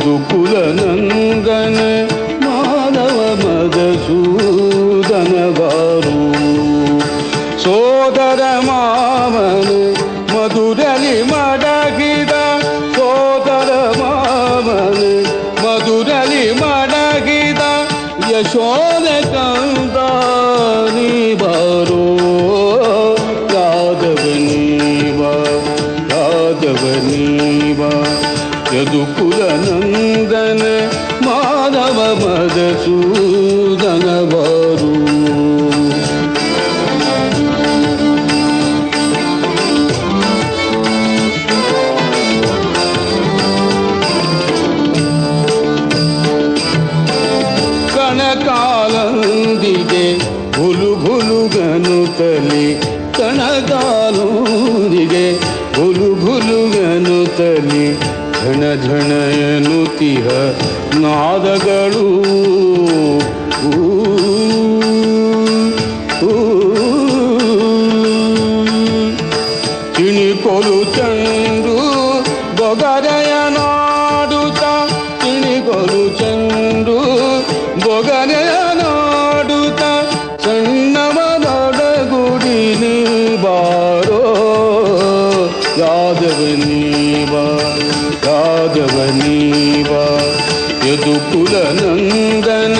ಕುಲನಂದನ ಮಾನವ ಮಧುಸೂದನವಾರು ಸೋದರ ಮಾವನ ಮಧುರಲಿ ಮಡಗಿದ ಸೋದರ ಮಾಮನ ಮಧುರಲಿ ಮಡಗಿದ ಯಶೋದ ಕಂದಾನಿ ಬಾರೋ ಯಾದವನೀವ ಯಾದವನೀವ ನಂದನ ಮಾಧವ ಸೂದನವರು ಕಣಕಾಲಂದಿಗೆ ಹುಲು ತಲೆ ಕಣಕಾಲೋಂದಿಗೆ ಹುಲು ತಲೆ ಘಣ ಘಣ ಎನ್ನುತ್ತಿಹ ನಾದಗಳು ತಿಣಿಕೊಲು ಚಂದು ಬೊಗರೆಯ ನಾಡುತ್ತ ತಿಣಿಕೊಲು ಚಂದು ಬೊಗರೆಯ ನಾಡುತ್ತ ಸಣ್ಣವನೊಡಗುಡಿ ಬಾರೋ ಯಾದವನಿ वनीवा यदुपुलनन्दन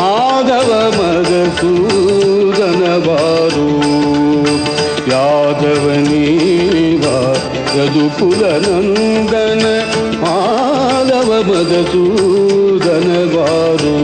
माधव मदसूदनवारु यादवनीवा यदुपुलनन्दन माधव मदसूदनवारु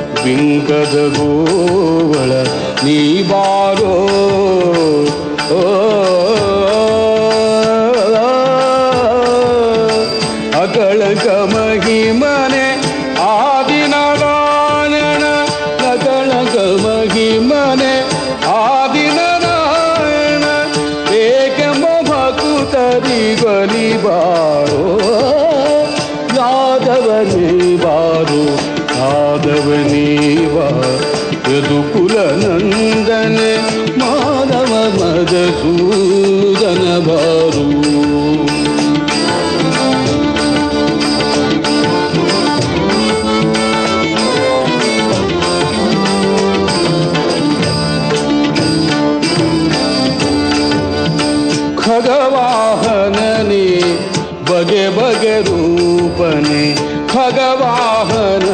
ಬಿಂಕದ ಗೋವಳ ನೀ ಬಾರೋ ಅಗಳ ಕಮ ूपुरन्दन माधमजूदनू खगवाहननि बग रूपने खगवाहन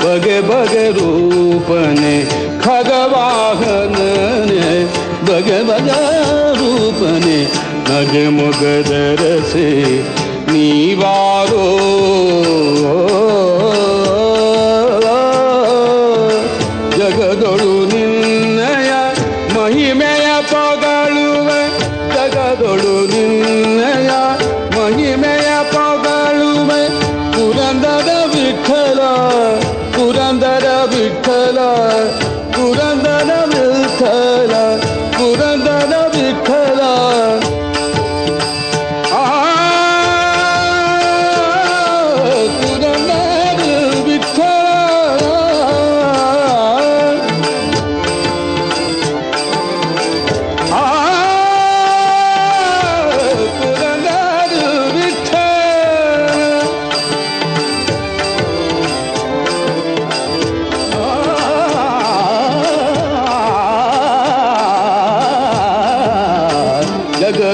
बग बग रूपने खगवाहनने बग बग रूपने नग मुगदरसे नीवारो जगदोड़ kala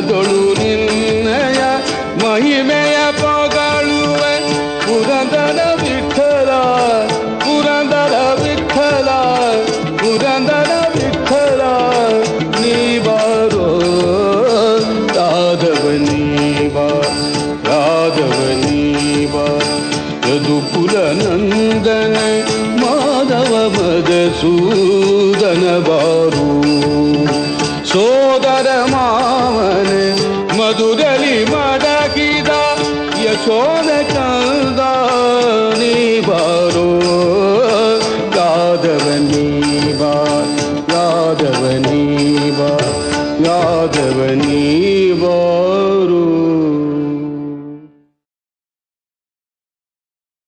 ದೊಳು ನಿನ್ನಯ ಮಹಿಮೆಯ ಪೊಗಳುವ ಪುರಂದರ ವಿಠಲ ಪುರಂದರ ವಿಠಲ ಪುರಂದರ ವಿಠಲ ನೀ ಬಾರೋ ಯಾದವ ನೀವ ಯಾದವ ನೀವ ಯದುಕುಲ ನಂದನ ಮಾಧವ ಮದಸೂದನ ಬಾ मधुरलि मादा गीता यशो